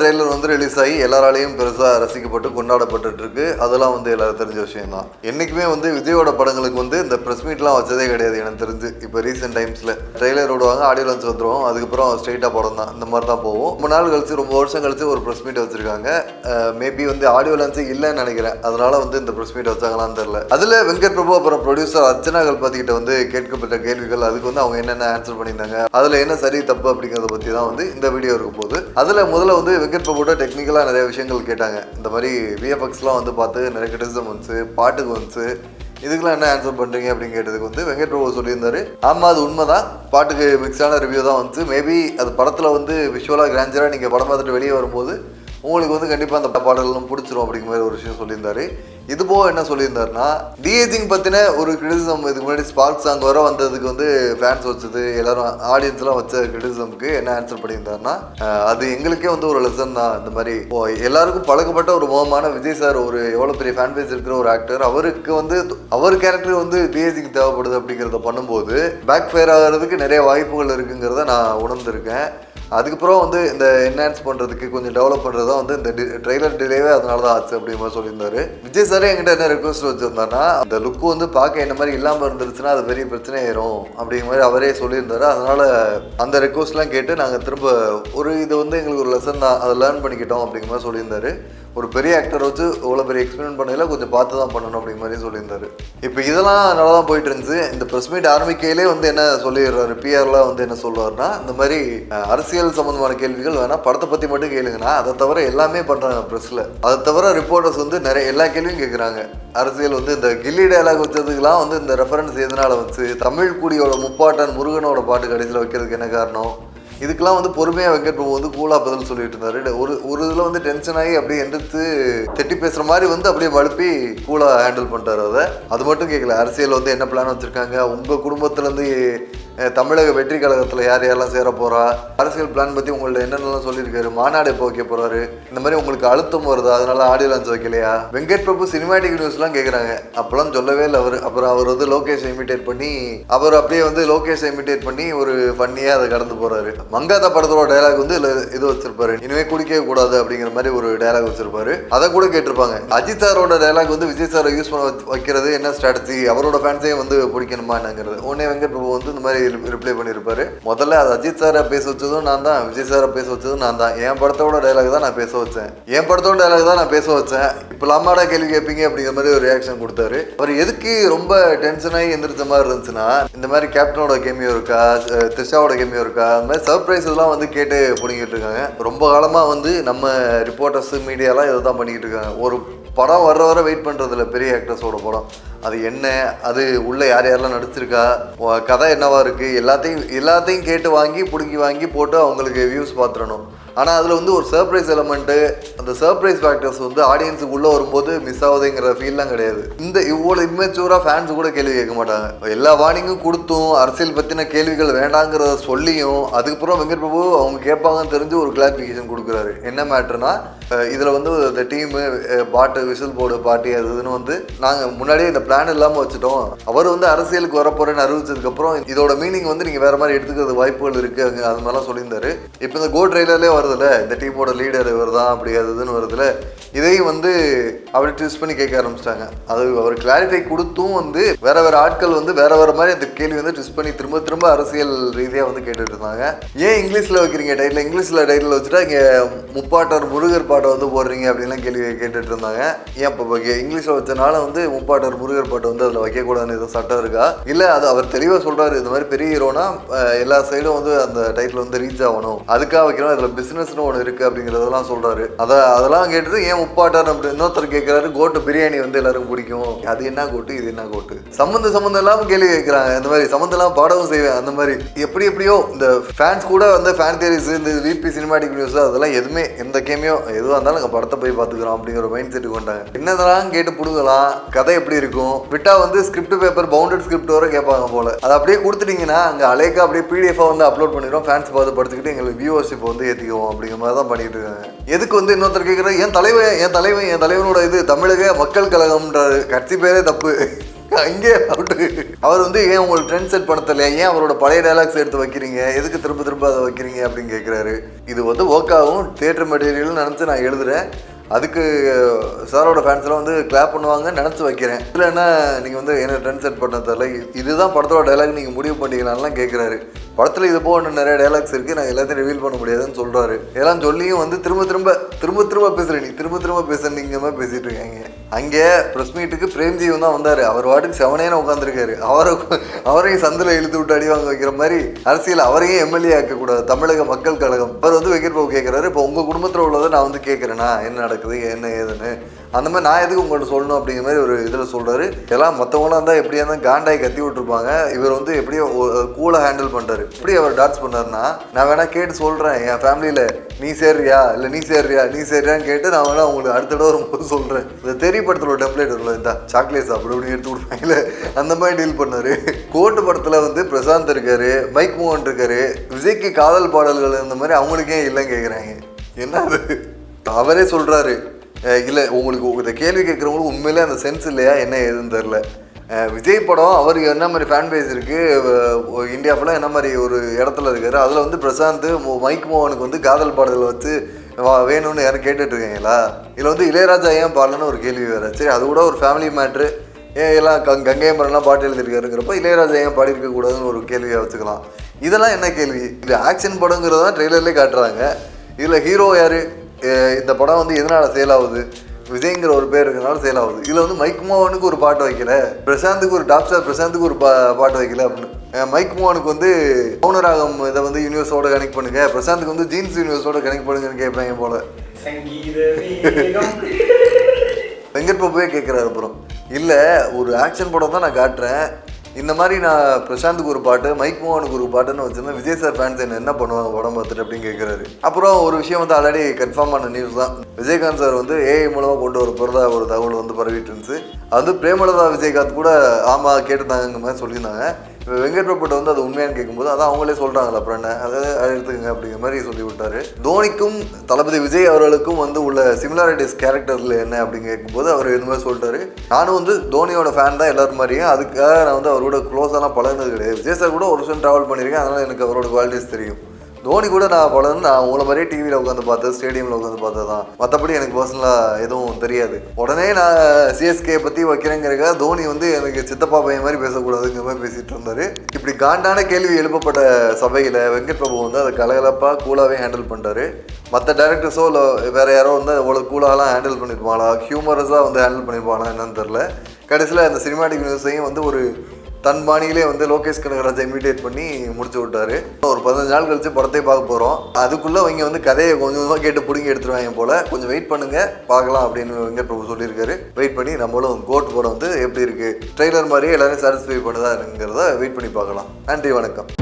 Trailer வந்து release ஆகி எல்லாராலையும் பெருசாக ரசிக்கப்பட்டு கொண்டாடப்பட்டு இருக்கு அதெல்லாம் வந்து எல்லாரும் தெரிஞ்ச விஷயம் தான் என்றைக்குமே வந்து விஜயோட படங்களுக்கு வந்து இந்த ப்ரெஸ் மீட்லாம் வச்சதே கிடையாது எனக்கு தெரிஞ்சு. இப்போ ரீசெண்ட் டைம்ஸில் ட்ரெய்லர் விடுவாங்க ஆடியோ லான்ச் வந்துடுவோம் அதுக்கப்புறம் ஸ்ட்ரெயிட்டாக படம் தான். இந்த மாதிரி தான் போவோம் ரொம்ப நாள் கழிச்சு ரொம்ப வருஷம் கழிச்சு ஒரு ப்ரெஸ் மீட் வச்சுருக்காங்க. மேபி வந்து ஆடியோ லான்ச் இல்லைன்னு நினைக்கிறேன். அதனால வந்து இந்த ப்ரெஸ் மீட் வச்சாங்களான்னு தெரில அதில் வெங்கட் பிரபு அப்புறம் ப்ரொடியூசர் அர்ச்சனா கல்பாத்தி கிட்ட வந்து கேட்கப்பட்ட கேள்விகள் அதுக்கு வந்து அவங்க என்னென்ன ஆன்சர் பண்ணியிருந்தாங்க அதில் என்ன சரி தப்பு அப்படிங்கிறத பற்றி தான் வந்து இந்த வீடியோ இருக்கும் போது அதில் முதல்ல வந்து வெங்கட் பிரபுவோட டெக்னிக்கலாக நிறைய விஷயங்கள் கேட்டாங்க. இந்த மாதிரி விஎஃப்எக்ஸ்லாம் வந்து பார்த்து நிறைய கிரிட்டிசம் வந்துச்சு பாட்டுக்கு வந்துச்சு. இதுக்கெல்லாம் என்ன ஆன்சர் பண்ணுறீங்க அப்படின்னு கேட்டதுக்கு வந்து வெங்கட் பிரபு சொல்லியிருந்தாரு. ஆமாம் அது உண்மை தான் பாட்டுக்கு மிக்ஸான ரிவ்யூ தான் வந்துச்சு. மேபி அது படத்தில் வந்து விஷுவலாக கிராஞ்சராக நீங்கள் படம் பார்த்துட்டு வெளியே வரும்போது உங்களுக்கு வந்து கண்டிப்பாக அந்த பாடல்களும் பிடிச்சிரும் அப்படிங்கிற மாதிரி ஒரு விஷயம் சொல்லியிருந்தாரு. இது போக என்ன சொல்லியிருந்தாருன்னா டிஏஜிங் பற்றின ஒரு கிரிட்டிசம் இதுக்கு முன்னாடி ஸ்பார்க் சாங் வர வந்ததுக்கு வந்து ஃபேன்ஸ் வச்சது எல்லாரும் ஆடியன்ஸ்லாம் வச்ச கிரிட்டிசம்க்கு என்ன ஆன்சர் பண்ணியிருந்தாருன்னா அது எங்களுக்கே வந்து ஒரு லெசன் தான். இந்த மாதிரி ஓ, எல்லாருக்கும் பழக்கப்பட்ட ஒரு முகமான விஜய் சார் ஒரு எவ்வளோ பெரிய ஃபேன் பேஸ் இருக்கிற ஒரு ஆக்டர் அவருக்கு வந்து அவர் கேரக்டர் வந்து டிஏஜிங் தேவைப்படுது அப்படிங்கிறத பண்ணும்போது பேக் ஃபயர் ஆகிறதுக்கு நிறைய வாய்ப்புகள் இருக்குங்கிறத நான் உணர்ந்திருக்கேன். அதுக்கப்புறம் வந்து இந்த என்ஹான்ஸ் பண்ணுறதுக்கு கொஞ்சம் டெவலப் பண்ணுறது தான் வந்து இந்த ட்ரெய்லர் டிலேவே அதனால தான் ஆச்சு அப்படிங்கிற மாதிரி சொல்லியிருந்தாரு. விஜய் சாரே என்கிட்ட என்ன ரெக்வஸ்ட் வச்சிருந்தாருன்னா அந்த லுக்கு வந்து பார்க்க என்ன மாதிரி இல்லாமல் இருந்துருச்சுன்னா அது பெரிய பிரச்சனை ஆயிரும் அப்படிங்கிற மாதிரி அவரே சொல்லியிருந்தாரு. அதனால அந்த ரெக்வஸ்ட்லாம் கேட்டு நாங்கள் திரும்ப ஒரு இது வந்து எங்களுக்கு ஒரு லெசன் தான் அதை லேர்ன் பண்ணிக்கிட்டோம் அப்படிங்கிற மாதிரி சொல்லியிருந்தாரு. ஒரு பெரிய ஆக்டர் வச்சு இவ்வளோ பெரிய எக்ஸ்பெரிமெண்ட் பண்ணதில் கொஞ்சம் பார்த்து தான் பண்ணணும் அப்படிங்கிற மாதிரி சொல்லியிருந்தாரு. இப்போ இதெல்லாம் நல்லா தான் போயிட்டு இருந்துச்சு இந்த ப்ரெஸ் மீட் ஆரம்பிக்கையிலே வந்து என்ன சொல்லிடுறாரு? பிஆர்லாம் வந்து என்ன சொல்லுவார்னா இந்த மாதிரி அரசியல் சம்மந்தமான கேள்விகள் வேணால் படத்தை பற்றி மட்டும் கேளுங்கண்ணா. அதை தவிர எல்லாமே பண்ணுறாங்க ப்ரெஸ்ஸில் அதை தவிர ரிப்போர்ட்டர்ஸ் வந்து நிறைய எல்லா கேள்வியும் கேட்குறாங்க அரசியல் வந்து இந்த கில்லி டயலாக் வச்சதுக்கெல்லாம் வந்து இந்த ரெஃபரன்ஸ் எதனால் வச்சு தமிழ் குடியோட முப்பாட்டன் முருகனோட பாட்டு கடைசியில் வைக்கிறதுக்கு என்ன காரணம்? இதுக்கெல்லாம் வந்து பொறுமையாக வெங்கட் பிரபு வந்து கூலாக பதில் சொல்லிட்டு இருந்தாரு. ஒரு ஒரு இதில் வந்து டென்ஷன் ஆகி அப்படியே எந்திரிச்சு திட்டி பேசுகிற மாதிரி வந்து அப்படியே வலுப்பி கூலாக ஹேண்டில் பண்ணிட்டார் அதை அது மட்டும் கேட்கல அரசியல் வந்து என்ன பிளான் வச்சுருக்காங்க? உங்கள் குடும்பத்துலேருந்து தமிழக வெற்றி கழகத்தில் யார் யாரெல்லாம் சேர போகிறா அரசியல் பிளான் பற்றி உங்கள்ட்ட என்னென்னலாம் சொல்லியிருக்காரு? மாநாடு எப்போ வைக்க போகிறாரு இந்த மாதிரி உங்களுக்கு அழுத்தம் வருது? அதனால ஆடியோ லான்ச் வைக்கலையா? வெங்கட் பிரபு சினிமாட்டிக் நியூஸ்லாம் கேட்குறாங்க அப்போலாம் சொல்லவே இல்லை அவர். அப்புறம் அவர் வந்து லோகேஷ் இமிட்டேட் பண்ணி அவர் அப்படியே வந்து லோகேஷ் இமிட்டேட் பண்ணி ஒரு ஃபன்னியாக அதை கடந்து போகிறாரு மங்காத்தா படத்தோட டயலாக் வந்து இதுல இது வச்சிருப்பாரு. இனிமே குடிக்கவே கூடாது அப்படிங்கிற மாதிரி ஒரு டைலாக் வச்சிருப்பாரு. அதை கூட கேட்டிருப்பாங்க. அஜித் சாரோட டயலாக் வந்து விஜய் சாரை யூஸ் பண்ண வைக்கிறது என்ன ஸ்ட்ராட்டஜி அவரோட ஃபேன்ஸையும் வந்து பிடிக்கணுமா என்னங்கிறது உடனே வெங்கட் பிரபு வந்து இந்த மாதிரி ரிப்ளை பண்ணியிருப்பாரு முதல்ல அது அஜித் சாரை பேச வச்சதும் நான் தான் விஜய் சாரை பேச வச்சதும் நான் தான். என் படத்தோட டயலாக் தான் நான் பேச வச்சேன். என் படத்தோட டயலாக் தான் நான் பேச வச்சேன். இப்போ லம்மாடா கேள்வி கேட்பீங்க அப்படிங்கிற மாதிரி ஒரு ரியாக்ஷன் கொடுத்தாரு. அவர் எதுக்கு ரொம்ப டென்ஷன் ஆகி எந்திரிச்ச மாதிரி இருந்துச்சுன்னா இந்த மாதிரி கேப்டனோட கேமியோ இருக்கா த்ரிஷாவோட கேமியோ இருக்கா அந்த மாதிரி சர்ப்ரைஸெல்லாம் வந்து கேட்டு பிடிங்கிட்டு இருக்காங்க. ரொம்ப காலமாக வந்து நம்ம ரிப்போர்ட்டர்ஸ் மீடியாலாம் இதை தான் பண்ணிக்கிட்டு இருக்காங்க. ஒரு படம் வர வர வெயிட் பண்ணுறதில்ல பெரிய ஆக்டர்ஸோட படம். அது என்ன? அது உள்ளே யார் யாரெல்லாம் நடிச்சிருக்கா? கதை என்னவா இருக்குது எல்லாத்தையும் எல்லாத்தையும் கேட்டு வாங்கி பிடுங்கி வாங்கி போட்டு அவங்களுக்கு வியூஸ் பார்த்துடணும். ஆனால் அதில் வந்து ஒரு சர்ப்ரைஸ் எலமெண்ட்டு அந்த சர்ப்ரைஸ் ஃபேக்டர்ஸ் வந்து ஆடியன்ஸுக்கு உள்ளே வரும்போது மிஸ் ஆகுதுங்கிற ஃபீல்லாம் கிடையாது. இந்த இவ்வளோ இம்மெச்சூராக ஃபேன்ஸ் கூட கேள்வி கேட்க மாட்டாங்க. எல்லா வார்னிங்கும் கொடுத்தும் அரசியல் பற்றின கேள்விகள் வேண்டாங்கிறத சொல்லியும் அதுக்கப்புறம் வெங்கட் பிரபு அவங்க கேட்பாங்கன்னு தெரிஞ்சு ஒரு கிளாரிஃபிகேஷன் கொடுக்குறாரு. என்ன மேட்ருனா இதில் வந்து இந்த டீமு பாட்டு விசில் போர்டு பாட்டி அது இதுன்னு வந்து நாங்கள் முன்னாடியே இந்த பிளான் இல்லாமல் வச்சுட்டோம். அவர் வந்து அரசியலுக்கு வரப்போறேன்னு அறிவிச்சதுக்கப்புறம் இதோட மீனிங் வந்து நீங்கள் வேறு மாதிரி எடுத்துக்கிறது வாய்ப்புகள் இருக்குது அங்கே அது மாதிரிலாம் சொல்லியிருந்தாரு. இப்போ இந்த கோ ட்ரெய்லர்லேயே வருதுல்ல இந்த டீமோட லீடர் இவர் தான் அப்படி அது இதுன்னு வருதுல்ல இதையும் வந்து அப்படி ட்விஸ் பண்ணி கேட்க ஆரம்பிச்சிட்டாங்க. அது அவர் கிளாரிஃபை கொடுத்தும் வந்து வேற வேற ஆட்கள் வந்து வேற வேற மாதிரி அந்த கேள்வி வந்து ட்விஸ் பண்ணி திரும்ப திரும்ப அரசியல் ரீதியாக வந்து கேட்டுட்டு இருந்தாங்க. ஏன் இங்கிலீஷில் வைக்கிறீங்க டைட்டில் இங்கிலீஷில் டைட்டில் வச்சுட்டா இங்கே முப்பாட்டர் முருகர் பாட்டை வந்து போடுறீங்க அப்படின்லாம் கேள்வி கேட்டுட்டு இருந்தாங்க ஏன் இப்போ இங்கிலீஷில் வச்சனால வந்து முப்பாட்டர் முருகர் பாட்டை வந்து அதில் வைக்கக்கூடாதுன்னு எதுவும் சட்டம் இருக்கா? இல்லை அது அவர் தெளிவாக சொல்கிறாரு இந்த மாதிரி பெரிய ஹீரோனா எல்லா சைடும் வந்து அந்த டைட்டில் வந்து ரீச் ஆகணும். அதுக்காக வைக்கணும் அதில் பிஸ்னஸ்னு ஒன்று இருக்குது அப்படிங்கிறதெல்லாம் சொல்கிறாரு அதை அதெல்லாம் கேட்டுட்டு ஏன் முப்பாட்டார் அப்படி இன்னொருத்தர் கேட்குறாரு கோட்டு பிரியாணி வந்து எல்லாருக்கும் பிடிக்கும். அது என்ன கோட்டு இது என்ன கோட்டு சம்மந்த சம்மந்தம் இல்லாமல் கேள்வி கேட்குறாங்க இந்த மாதிரி சம்மந்தம் இல்லாமல் பாடவும் செய்வேன். அந்த மாதிரி எப்படி எப்படியோ இந்த ஃபேன்ஸ் கூட வந்து ஃபேன் தேரிஸ் இந்த விபி சினிமாட்டிக் நியூஸ் அதெல்லாம் எதுவுமே எந்த கேமையோ எதுவாக இருந்தாலும் நாங்கள் படத்தை போய் பார்த்துக்கிறோம் அப்படிங்கிற மைண்ட் செட்டுக்கு வந்தாங்க என்னதான் கேட்டு பிடுங்கலாம் கதை எப்படி இருக்கும்? விட்டா வந்து ஸ்கிரிப்ட் பேப்பர் பவுண்டட் ஸ்கிரிப்ட் வர கேட்பாங்க போல. அதை அப்படியே கொடுத்துட்டீங்கன்னா அங்கே அலேக்கா அப்படியே பிடிஎஃபாக வந்து அப்லோட் பண்ணிடுவோம் ஃபேன்ஸ் பார்த்து படிச்சுக்கிட்டு எங்களுக்கு வியூவர்ஷிப் வந்து ஏற்றிக்குவோம் அப்படிங்கிற மாதிரி தான் பண்ணிட்டு இருக்காங்க. எதுக்கு வந்து இன்னொருத்தர் கேட்குறேன் என் தலைவன் என் தலைவன் என் தலைவனோட இது தமிழக மக்கள் கழகம்ன்றாரு. கட்சி பேரே தப்பு. அங்கே அவுட்டு அவர் வந்து ஏன் உங்களுக்கு ட்ரெண்ட் செட் பண்ண ஏன் அவரோட பழைய டைலாக்ஸ் எடுத்து வைக்கிறீங்க? எதுக்கு திரும்ப திரும்ப அதை வைக்கிறீங்க? அப்படின்னு கேட்குறாரு இது வந்து ஒர்க் ஆகும். தேட்டர் மெட்டீரியல் நினச்சி நான் எழுதுறேன். அதுக்கு சாரோட ஃபேன்ஸ்லாம் வந்து கிளாப் பண்ணுவாங்க நினச்சி வைக்கிறேன். இல்லைன்னா நீங்கள் வந்து என்ன ட்ரெண்ட் செட் பண்ண தெரில இதுதான் படத்தோட டைலாக் நீங்கள் முடிவு பண்ணிக்கலாம்லாம் கேட்குறாரு படத்தில் இது போக இன்னும் நிறைய டைலாக்ஸ் இருக்குது நான் எல்லாத்தையும் ரிவீல் பண்ண முடியாதுன்னு சொல்கிறாரு எல்லாம் சொல்லியும் வந்து திரும்ப திரும்ப திரும்ப திரும்ப பேசுகிறேன் நீ. திரும்ப திரும்ப பேசுகிறீங்க மாதிரி பேசிகிட்டு இருக்காங்க. அங்கே ப்ரெஸ் மீட்டுக்கு பிரேம்ஜியும் தான் வந்தார். அவர் வாட்டுக்கு செவனேன்னு உட்காந்துருக்காரு அவரை அவரையும் சந்தில் இழுத்து விட்டு அடி வாங்க வைக்கிற மாதிரி அரசியல் அவரையும் எம்எல்ஏ ஆக்கக்கூடாது. தமிழக மக்கள் கழகம். அவர் வந்து வெங்கட் கேட்குறாரு இப்போ உங்கள் குடும்பத்தில் உள்ளதை நான் வந்து கேட்குறேன்னா என்ன நடக்குது? என்ன ஏதுன்னு. அந்த மாதிரி நான் எதுக்கு உங்கள்கிட்ட சொல்லணும் அப்படிங்கிற மாதிரி ஒரு இதில் சொல்கிறாரு எல்லாம் மற்றவங்களாம் இருந்தால் எப்படியா இருந்தால் காண்டாய் கத்தி விட்டுருப்பாங்க. இவர் வந்து எப்படியோ கூலாக ஹேண்டில் பண்ணுறாரு எப்படி அவர் டாட்ஸ் பண்ணாருன்னா நான் வேணா கேட்டு சொல்கிறேன் என் ஃபேமிலியில் நீ சேர்றியா? இல்லை நீ சேர்றியா? நீ சேர்றியான்னு கேட்டு நான் வேணா உங்களுக்கு அடுத்த தடவை வரும்போது சொல்கிறேன் இந்த தெரிய படத்தில் ஒரு டெம்ப்ளேட் வரல இந்த சாக்லேட் சாப்பிடு அப்படின்னு எடுத்து கொடுப்பாங்கல்ல அந்த மாதிரி டீல் பண்ணார். கோட்டு படத்தில் வந்து பிரசாந்த் இருக்காரு மைக் மோகன் இருக்காரு விஜய்க்கு காதல் பாடல்கள் இந்த மாதிரி அவங்களுக்கே இல்லைன்னு கேட்குறாங்க என்ன அது? அவரே சொல்கிறாரு இல்லை உங்களுக்கு இந்த கேள்வி கேட்குறவங்களுக்கு உண்மையிலே அந்த சென்ஸ் இல்லையா? என்ன ஏதுன்னு தெரில விஜய் படம் அவருக்கு என்ன மாதிரி ஃபேன் பேஸ் இருக்குது இந்தியா ஃபுல்லாக என்ன மாதிரி ஒரு இடத்துல இருக்காரு அதில் வந்து பிரசாந்த் மைக் மோகனுக்கு வந்து காதல் பாடல்கள் வச்சு வா- வேணும்னு யாரும் கேட்டுட்ருக்கீங்களா? இதில் வந்து இளையராஜா ஏன் பாடலன்னு ஒரு கேள்வி வேறு. சரி அது கூட ஒரு ஃபேமிலி மேட்ரு ஏன் எல்லாம் கங் கங்கை மரம்லாம் பாட்டு எழுதியிருக்காருங்கிறப்ப இளையராஜா ஏன் பாடியிருக்க கூடாதுன்னு ஒரு கேள்வியை வச்சுக்கலாம். இதெல்லாம் என்ன கேள்வி? இது ஆக்ஷன் படங்கிறதான் ட்ரெய்லர்லேயே காட்டுறாங்க. இதில் ஹீரோ யார்? இந்த படம் வந்து எதனால் சேல் ஆகுது? விஜய்ங்கிற ஒரு பேர் இருக்கனால சேல் ஆகுது. இதில் வந்து மைக் மோகனுக்கு ஒரு பாட்டு வைக்கல. பிரசாந்துக்கு ஒரு டாப் ஸ்டார் பிரசாந்துக்கு ஒரு பா பாட்டு வைக்கல அப்படின்னு. மைக் மோகனுக்கு வந்து மௌனராகம் இதை வந்து யூனிவர்ஸோட கனெக்ட் பண்ணுங்க. பிரசாந்துக்கு வந்து ஜீன்ஸ் யூனிவர்ஸோட கனெக்ட் பண்ணுங்கன்னு கேட்பாங்க போல. வெங்கட் பிரபுவே கேட்குறாரு அப்புறம். இல்லை ஒரு ஆக்ஷன் படம் தான் நான் காட்டுறேன். இந்த மாதிரி நான் பிரசாந்துக்கு ஒரு பாட்டு மைக் மோகனுக்கு ஒரு பாட்டுன்னு வச்சிருந்தேன். விஜய் சார் ஃபேன்ஸ் என்ன என்ன பண்ணுவாங்க படம் பார்த்துட்டு அப்படின்னு கேட்குறாரு அப்புறம் ஒரு விஷயம் வந்து ஆல்ரெடி கன்ஃபார்ம் ஆன நியூஸ் தான். விஜயகாந்த் சார் வந்து ஏஐ மூலமாக கொண்டு வர போகிறதா ஒரு தகவல் வந்து பரவிட்டு இருந்துச்சு. அது பிரேமலதா விஜயகாந்த் கூட ஆமாம் கேட்டுருந்தாங்க மாதிரி சொல்லியிருந்தாங்க. இப்போ வெங்கட் பிரபுட்ட வந்து அது உண்மையானு கேட்கும்போது அதான் அவங்களே சொல்கிறாங்களா அப்புறம் என்ன? அதை அதை எடுத்துக்கங்க அப்படிங்கிற மாதிரி சொல்லி விட்டாரு. தோனிக்கும் தளபதி விஜய் அவர்களுக்கும் வந்து உள்ள சிமிலாரிட்டிஸ் கேரக்டரில் என்ன அப்படின்னு கேட்கும்போது அவர் இந்த மாதிரி சொல்லிட்டாரு. நானும் வந்து தோனியோட ஃபேன் தான் எல்லோரும் மாதிரியும். அதுக்காக நான் வந்து அவரோட க்ளோஸெல்லாம் பழகினது கிடையாது. விஜய் சார் கூட ஒரு வருஷம் ட்ராவல் பண்ணியிருக்கேன். அதனால் எனக்கு அவரோட குவாலிட்டிஸ் தெரியும். தோனி கூட நான் படம் நான் உங்களை மாதிரியே டிவியில் உட்காந்து பார்த்தது ஸ்டேடியமில் உட்காந்து பார்த்தது தான். மற்றபடி எனக்கு பர்சனலாக எதுவும் தெரியாது. உடனே நான் சிஎஸ்கே பற்றி வைக்கிறேங்கிறக்க தோனி வந்து எனக்கு சித்தப்பா பையன் மாதிரி பேசக்கூடாதுங்கிற மாதிரி பேசிகிட்டு இருந்தார். இப்படி காண்டான கேள்வி எழுப்பப்பட்ட சபையில் வெங்கட் பிரபு வந்து அதை கலகலப்பாக கூலாகவே ஹேண்டில் பண்ணுறாரு மற்ற டேரக்டர்ஸோ இல்லை வேறு யாரோ வந்து அவ்வளோ கூலாகலாம் ஹேண்டில் பண்ணியிருப்பாங்களா ஹியூமரஸாக வந்து ஹேண்டில் பண்ணியிருப்பாங்களா என்னன்னு தெரில கடைசியில் அந்த சினிமாட்டிக் நியூஸையும் வந்து ஒரு தன் பாணியிலே வந்து லோகேஷ் கனகராஜை இமிடேட் பண்ணி முடிச்சு விட்டாரு. ஒரு பதினஞ்சு நாள் கழிச்சு படத்தை பார்க்க போகிறோம் அதுக்குள்ளே அவங்க வந்து கதையை கொஞ்சம் கொஞ்சமாக கேட்டு பிடிங்கி எடுத்துருவாங்க போல். கொஞ்சம் வெயிட் பண்ணுங்க பார்க்கலாம் அப்படின்னு வெங்கட் பிரபு சொல்லியிருக்காரு. வெயிட் பண்ணி நம்மளும் கோட் படம் வந்து எப்படி இருக்குது ட்ரெய்லர் மாதிரியே எல்லாரும் சாட்டிஸ்ஃபை பண்ணுதாங்கிறத வெயிட் பண்ணி பார்க்கலாம். நன்றி வணக்கம்.